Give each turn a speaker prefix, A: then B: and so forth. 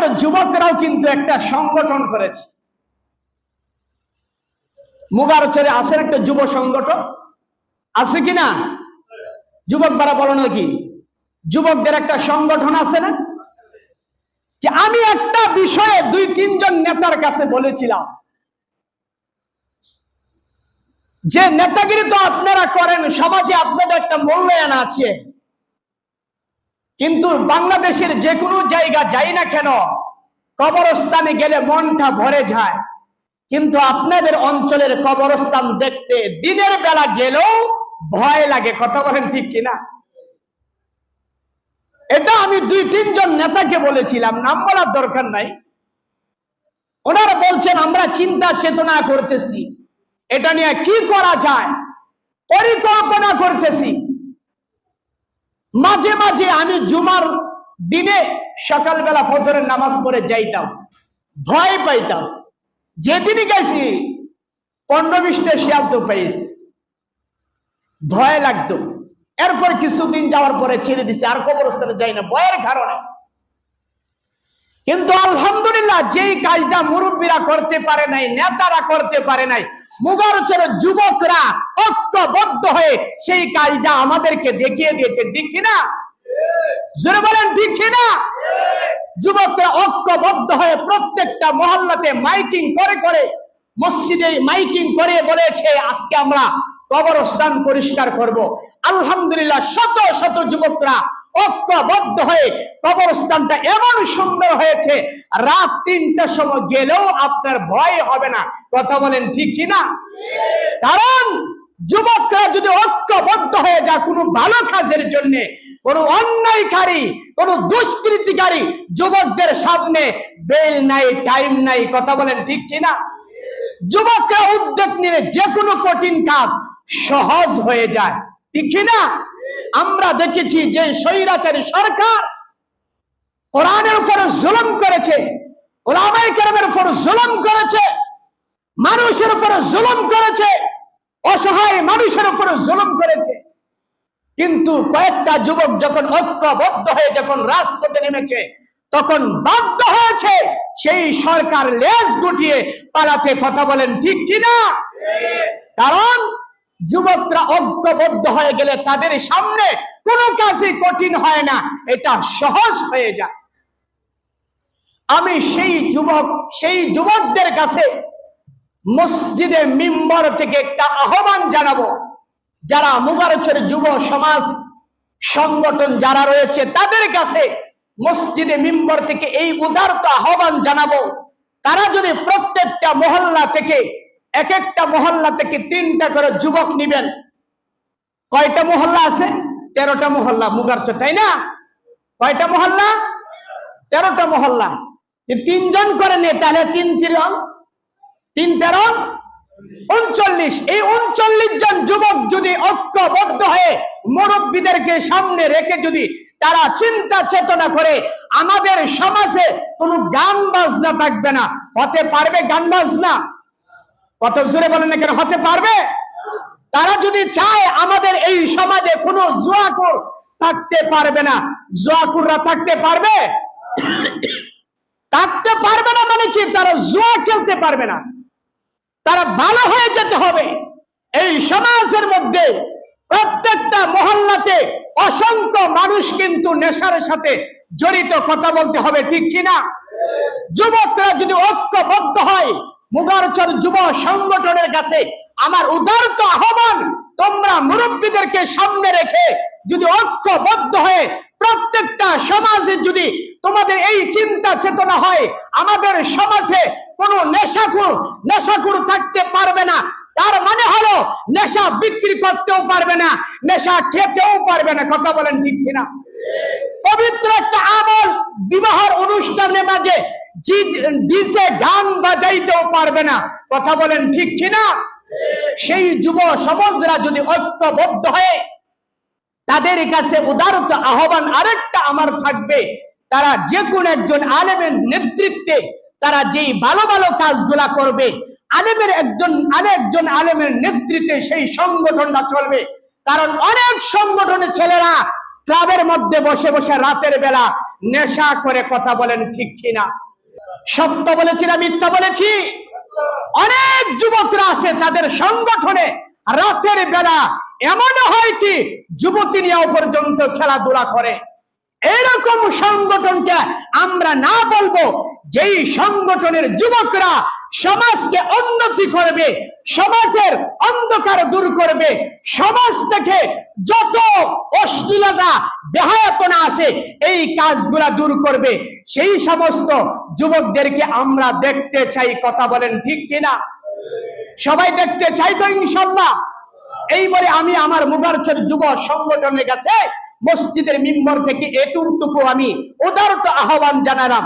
A: মুগারচর যুবকরাও কিন্তু একটা সংগঠন করেছে। মুগারচরে আসেন একটা যুব সংগঠন। আছে কি না? যুবক বারা, বলো নাকি যুবকদের একটা সংগঠন আছে না? যে আমি একটা বিষয়ে দুই, তিনজন নেতার কাছে বলেছিলাম। যে নেতাগিরি তো আপনারা করেন, সমাজে আপনাদের একটা মূল্যায়ন আছে। কিন্তু বাংলাদেশের যে কোনো জায়গা যাই না কেন, কবরস্থানে গেলে মনটা ভরে যায়। কিন্তু আপনাদের অঞ্চলের কবরস্থান দেখতে দিনের বেলা গেলেও ভয় লাগে, কথা বলেন ঠিক কিনা? এটা আমি দুই, তিনজন নেতাকে বলেছিলাম, নাম বলার দরকার নাই। ওনারা বলছেন, আমরা চিন্তা চেতনা করতেছি। এটা নিয়ে কি করা যায়? পরিকল্পনা করতেছি। মাঝে মাঝে আমি জুমার দিনে সকালবেলা ফজরের নামাজ পড়ে যাইতাম, ভয় পাইতাম। যেদিনই গেছি, পনেরো শিয়াল তো পাইছি ভয় লাগতো। এরপর কিছুদিন যাওয়ার পরে ছেড়ে দিছে, আর কবরস্থানে যাই না, ভয়ের কারণে। কিন্তু আলহামদুলিল্লাহ, যেই কাজটা মুরব্বীরা করতে পারে নাই, নেতারা করতে পারে নাই মুগারচর যুবকরা ঐক্যবদ্ধ হয়ে সেই কাজটা আমাদেরকে দেখিয়ে দিয়েছে, ঠিক না জোরে বলেন, ঠিক না যুবকরা ঐক্যবদ্ধ হয়ে প্রত্যেকটা মহল্লাতে মাইকিং করে করে, মসজিদে মাইকিং করে বলেছে, আজকে আমরা কবরস্থান পরিষ্কার করব। আলহামদুলিল্লাহ শত শত যুবকরা ঐক্যবদ্ধ হয়ে কবরস্থানটা এমন সুন্দর হয়েছে, রাত তিনটার সময় গেলেও আপনার ভয় হবে না। কথা বলেন ঠিক কিনা? কারণ যুবকরা যদি ঐক্যবদ্ধ হয়ে কোনো ভালো কাজের জন্য, কোন অন্যায়কারী, কোন দুষ্কৃতিকারী যুবকদের সামনে বেল নাই, টাইম নাই, কথা বলেন ঠিক কিনা? যুবকরা উদ্যোগ নিলে যে কোনো কঠিন কাজ সহজ হয়ে যায়। ঠিক কিনা? আমরা দেখেছি যে স্বৈরাচারী সরকার কোরআনের উপরে জুলুম করেছে ওলামাই কেরামের উপর জুলুম করেছে মানুষের উপরে জুলুম করেছে অসহায় মানুষের উপরে জুলুম করেছে। কিন্তু কয়েকটা যুবক যখন ঐক্যবদ্ধ হয়ে যখন রাজপথে নেমেছে তখন বাধ্য হয়েছে সেই সরকার লেজ গুটিয়ে পালাতে কথা বলেন ঠিক কিনা? কারণ যুবকরা ঐক্যবদ্ধ হয়ে গেলে তাদের সামনে কোনো কাজই কঠিন হয় না, এটা সহজ হয়ে যায়। আমি সেই যুবক, সেই যুবকদের কাছে মসজিদে মিম্বর থেকে একটা আহ্বান জানাব। যারা মুবারচর যুব সমাজ সংগঠন যারা রয়েছে, তাদের কাছে মসজিদে মিম্বর থেকে এই উদারত আহ্বান জানাব। তারা যদি প্রত্যেকটা মহল্লা থেকে এক একটা মহল্লা থেকে তিনটা করে যুবক নিবেন। কয়টা মহল্লা আছে? তেরোটা মহল্লা মুগারচর তাই না? কয়টা মহল্লা? তেরোটা মহল্লা। তিনজন করে নে তাহলে তিন তিরন তিন তেরো উনচল্লিশ। এই উনচল্লিশ জন যুবক যদি ঐক্যবদ্ধ হয়ে মুরব্বীদেরকে সামনে রেখে যদি তারা চিন্তা চেতনা করে, আমাদের সমাজে কোনো গান বাজনা থাকবে না। হতে পারবে গান বাজনা? কত জোরে বলেন না কেন? হতে পারবে? তারা যদি চায় আমাদের এই সমাজে কোনো জুয়াকুর থাকতে পারবে না, জুয়াকুররা থাকতে পারবে? থাকতে পারবে না মানে কি? তারা জুয়া খেলতে পারবে না। তারা ভালো হয়ে যেতে হবে। এই সমাজের মধ্যে প্রত্যেকটা মহল্লাতে অসংখ্য মানুষ কিন্তু নেশার সাথে জড়িত। কথা বলতে হবে ঠিক কিনা? যুবকরা যদি ঐক্যবদ্ধ হয় মুগারচর যুব সংগঠনের কাছে আমার উদারত আহ্বান, তোমরা মুরব্বীদেরকে সামনে রেখে যদি ঐক্যবদ্ধ হয়ে প্রত্যেকটা সমাজে যদি তোমাদের এই চিন্তা চেতনা হয়, আমাদের সমাজে কোনো নেশাকুর নেশাকুর থাকতে পারবে না। তার মানে হলো, নেশা বিক্রি করতেও পারবে না, নেশা খেতেও পারবে না। কথা বলেন ঠিক কিনা? পবিত্র একটা আমল বিবাহের অনুষ্ঠানের মাঝে ডিজে গান বাজাইতেও পারবে না। কথা বলেন ঠিক কিনা? সেই যুব সমাজরা যদি ঐক্যবদ্ধ হয়ে তাদের কাছে উদারত আহ্বান আরেকটা আমার থাকবে, তারা যে কোন একজন আলেমের নেতৃত্বে তারা যেই ভালো ভালো কাজগুলা করবে, আলেমের একজন আরেকজন আলেমের নেতৃত্বে সেই সংগঠনটা চলবে। কারণ অনেক সংগঠনের ছেলেরা ক্লাবের মধ্যে বসে বসে রাতের বেলা নেশা করে কথা বলেন ঠিক কিনা? সত্য বলেছি না মিথ্যা বলেছি? অনেক যুবকরা আছে তাদের সংগঠনে রাতের বেলা এমন হয় কি, যুবতী নিয়েও পর্যন্ত খেলাধুলা করে। এরকম সংগঠনকে আমরা না বলব, যেই সংগঠনের যুবকরা সমাজকে উন্নতি করবে, সমাজের অন্ধকার দূর করবে, সমাজ থেকে যত অশ্লীলতা, বেহায়াপনা আছে, এই কাজগুলা দূর করবে। সেই সমস্ত যুবকদেরকে আমরা দেখতে চাই, কথা বলেন ঠিক কিনা? সবাই দেখতে চাই তো ইনশাল্লাহ। এইবারে আমি আমার মুগারচর যুব সংগঠনের কাছে মসজিদের মিম্বর থেকে এটুকটুকু আমি উদারত আহ্বান জানালাম।